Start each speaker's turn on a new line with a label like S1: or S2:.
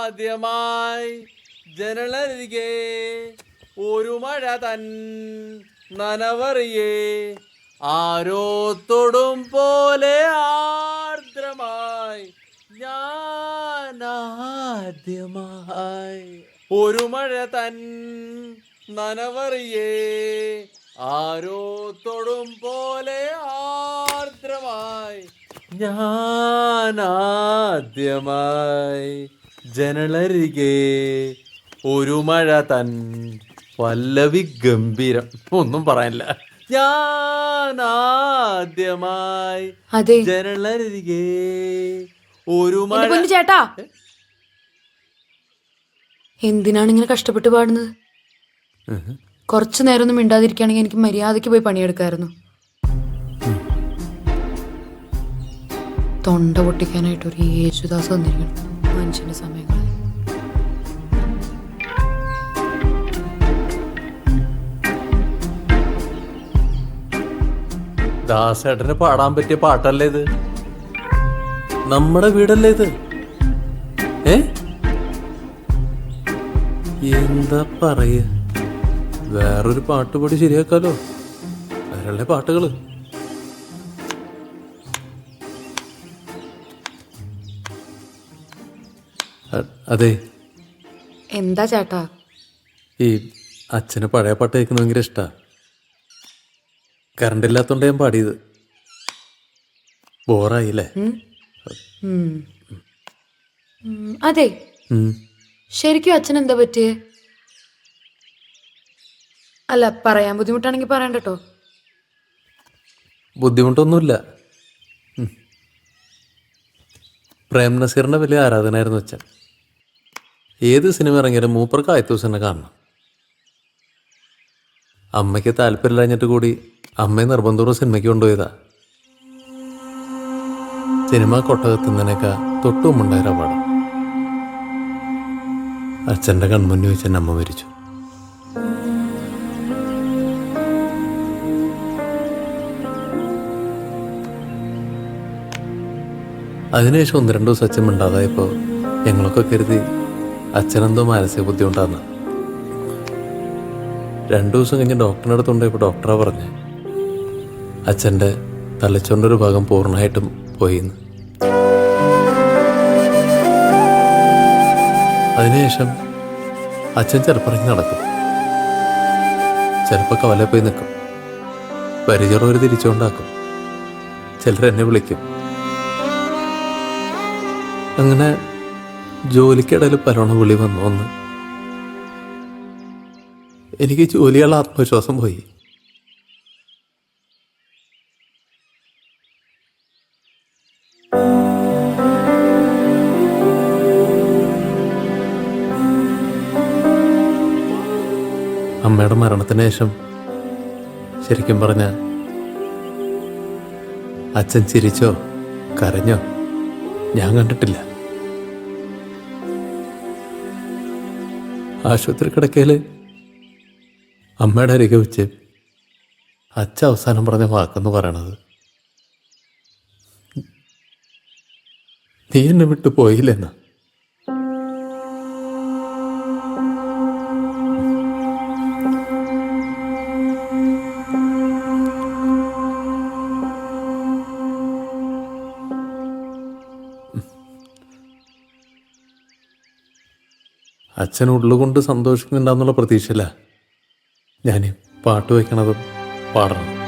S1: ആദ്യമായി ജനലരികെ ഒരു മഴ തൻ നനവറിയേ. ആരോ തൊടും പോലെ ആർദ്രമായി ഞാൻ ആദ്യമായി ഒരു മഴ തൻ നനവറിയേ. ആരോ തൊടും പോലെ ആർദ്രമായി ഞാൻ ആദ്യമായി ജനലരികെ ഒരു മഴ തൻ പല്ലവി ഗംഭീരം. ഒന്നും പറയാനില്ല. ഞാൻ ആദ്യമായി
S2: അതെ.
S1: ജനലരികെ ഒരു മഴ
S2: പൊന്നു ചേട്ടാ. എന്തിനാണ് ഇങ്ങനെ കഷ്ടപ്പെട്ട് പാടുന്നത്? കുറച്ചു നേരം ഒന്നും മിണ്ടാതിരിക്കുകയാണെങ്കിൽ എനിക്ക് മര്യാദയ്ക്ക് പോയി പണിയെടുക്കായിരുന്നു. തൊണ്ട പൊട്ടിക്കാനായിട്ട് ഒരു യേശുദാസ് വന്നിരിക്കണം മനുഷ്യന്റെ സമയങ്ങൾ
S1: ദാസേട്ടന് പാടാൻ പറ്റിയ പാട്ടല്ലേ ഇത്? നമ്മുടെ വീടല്ലേ ഇത്? ഏ? എന്താ പറയ? വേറൊരു പാട്ട് പാടി ശരിയാക്കാലോ. വേറെ പാട്ടുകൾ? അതെ.
S2: എന്താ ചേട്ടാ?
S1: ഈ അച്ഛന് പഴയ പാട്ട് കേൾക്കുന്ന ഭയങ്കര ഇഷ്ടാ. കറണ്ട് ഇല്ലാത്തോണ്ട് ഞാൻ പാടിയത്. ബോറായില്ലേ?
S2: അതെ. ശരിക്കും അച്ഛൻ എന്താ പറ്റിയേ? അല്ല പറയാൻ ബുദ്ധിമുട്ടാണെങ്കിൽ പറയണ്ട കേട്ടോ
S1: ബുദ്ധിമുട്ടൊന്നുമില്ല. പ്രേം നസീറിന്റെ വലിയ ആരാധനായിരുന്നു അച്ഛൻ. ഏത് സിനിമ ഇറങ്ങിയാലും മൂപ്പർക്ക് ആയത്തു ദിവസം തന്നെ കാണണം. അമ്മയ്ക്ക് താല്പര്യമില്ലാഞ്ഞിട്ട് കൂടി അമ്മയെ നിർബന്ധപൂർവം സിനിമയ്ക്ക് കൊണ്ടുപോയതാ. സിനിമ കൊട്ടകത്തുന്നതിനേക്കാ തൊട്ടുമുണ്ടായ പാടം അച്ഛന്റെ കൺമുന്നിൽ വെച്ച് അമ്മ മരിച്ചു. അതിനുശേഷം ഒന്ന് രണ്ട് ദിവസം അച്ഛൻ ഉണ്ടാകായപ്പോൾ ഞങ്ങളൊക്കെ കരുതി അച്ഛനെന്തോ മാനസിക ബുദ്ധിമുട്ടാന്ന്. രണ്ടു ദിവസം കഴിഞ്ഞ് ഡോക്ടറിന്റെ അടുത്ത് ഇപ്പോൾ ഡോക്ടറാ പറഞ്ഞ് അച്ഛന്റെ തലച്ചോറിന്റെ ഒരു ഭാഗം പൂർണമായിട്ടും പോയിന്ന്. അതിനുശേഷം അച്ഛൻ ചിലപ്പോൾ ഇറങ്ങി നടക്കും. ചിലപ്പോൾ കവല പോയി നിൽക്കും പരിചയമുള്ളവർ തിരിച്ചുകൊണ്ടാക്കും. ചിലർ എന്നെ വിളിക്കും. അങ്ങനെ ജോലിക്കിടയിൽ പലവണ വിളി വന്നു വന്ന്. എനിക്ക് ജോലിയുള്ള ആത്മവിശ്വാസം പോയി. അമ്മയുടെ മരണത്തിന് ശേഷം ശരിക്കും പറഞ്ഞ അച്ഛൻ ചിരിച്ചോ കരഞ്ഞോ ഞാൻ കണ്ടിട്ടില്ല. ആശുപത്രി കിടക്കയിൽ അമ്മയുടെ അരികെ വെച്ച് അച്ഛ അവസാനം പറഞ്ഞ വാക്കെന്ന് പറയണത്. നീ എന്നെ വിട്ടു പോയില്ലെന്ന. അച്ഛൻ ഉള്ളുകൊണ്ട് സന്തോഷിക്കുന്നുണ്ടാന്നുള്ള പ്രതീക്ഷയില്ല ഞാൻ പാട്ട് വയ്ക്കണതും പാടണം.